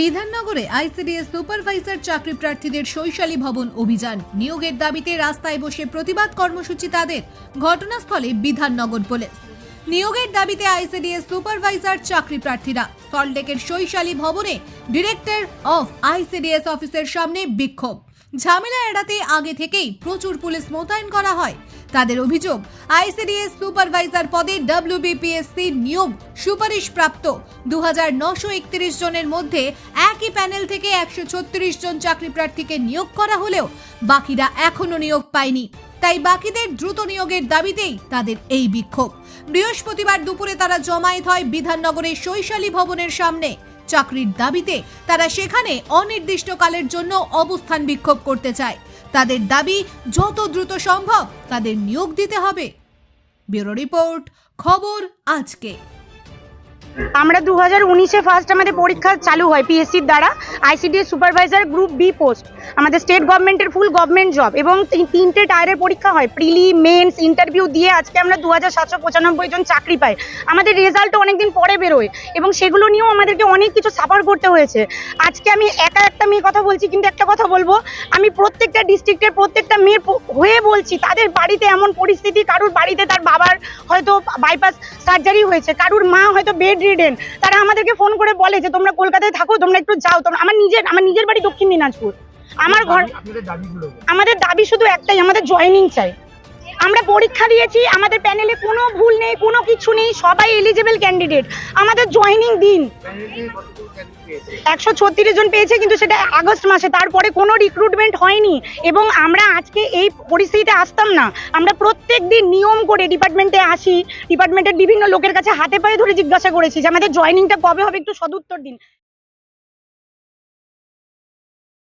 বিধাননগরে ICDS supervisor চাকরি প্রার্থীদের শৈশালী ভবন অভিযান। নিয়োগের দাবিতে রাস্তায় বসে প্রতিবাদ কর্মসূচি তাদের, ঘটনাস্থলে বিধাননগর পুলিশ। নিয়োগের দাবিতে আইসিডিএস সুপারভাইজার চাকরি প্রার্থীরা, সল্টলেকের শৈশালী ভবনে ডিরেক্টর অফ আইসিডিএস অফিসের সামনে বিক্ষোভ। ঝামেলা এড়াতে আগে থেকেই প্রচুর পুলিশ মোতায়েন করা হয়। তাদের অভিযোগ, আইসিডিএস সুপারভাইজার পদে ডব্লিউবিপিএসসি নিয়োগ সুপারিশ প্রাপ্ত দু জনের মধ্যে একই প্যানেল থেকে একশো ছত্রিশ জন চাকরি প্রার্থীকে নিয়োগ করা হলেও বাকিরা এখনও নিয়োগ পায়নি। তাই বাকিদের দ্রুত নিয়োগের দাবিতেই তাদের এই বিক্ষোভ। বৃহস্পতিবার দুপুরে তারা জমায়েত হয় বিধাননগরের শৈশালী ভবনের সামনে। চাকরির দাবিতে তারা সেখানে অনির্দিষ্টকালের জন্য অবস্থান বিক্ষোভ করতে চায়। তাদের দাবি, যত দ্রুত সম্ভব তাদের নিয়োগ দিতে হবে। ব্যুরো রিপোর্ট, খবর আজকে। আমরা দু হাজার উনিশে ফার্স্ট আমাদের পরীক্ষা চালু হয় পিএসসির দ্বারা ICDS supervisor group B post আমাদের স্টেট গভর্নমেন্টের ফুল গভর্নমেন্ট জব এবং তিনটে টায়ারের পরীক্ষা হয় প্রিলি মেন্স ইন্টারভিউ দিয়ে আজকে আমরা দু হাজার সাতশো পঁচানব্বই জন চাকরি পাই। আমাদের রেজাল্টও অনেকদিন পরে বেরোয় এবং সেগুলো নিয়েও আমাদেরকে অনেক কিছু সাফার করতে হয়েছে। আজকে আমি একা একটা মেয়ে কথা বলছি, কিন্তু একটা কথা বলব, আমি প্রত্যেকটা ডিস্ট্রিক্টের প্রত্যেকটা মেয়ের হয়ে বলছি, তাদের বাড়িতে এমন পরিস্থিতি, কারুর বাড়িতে তার বাবার হয়তো বাইপাস সার্জারি হয়েছে, কারুর মা হয়তো বেড রিডেন তারা আমাদেরকে ফোন করে বলে যে তোমরা কলকাতায় থাকো তোমরা একটু যাও। তোমরা আমার নিজের আমার নিজের বাড়ি দক্ষিণ দিনাজপুর। আমার ঘর? আমাদের দাবি শুধু একটাই আমাদের জয়নিং চাই। আমরা পরীক্ষা দিয়েছি আমাদের প্যানেলে কোনো ভুল নেই কোনো কিছু নেই, সবাই এলিজেবল ক্যান্ডিডেট আমাদের জয়নিং দিন? একশো ছত্রিশ জন পেয়েছে, কিন্তু সেটা আগস্ট মাসে, তারপরে কোনো রিক্রুটমেন্ট হয়নি। এবং আমরা আজকে এই পরিস্থিতিতে আসতাম না। আমরা প্রত্যেক দিন নিয়ম করে ডিপার্টমেন্টে আসি ডিপার্টমেন্টের বিভিন্ন লোকের কাছে হাতে পায়ে ধরে জিজ্ঞাসা করেছি যে, আমাদের জয়নিংটা কবে হবে? একটু সদুত্তর দিন।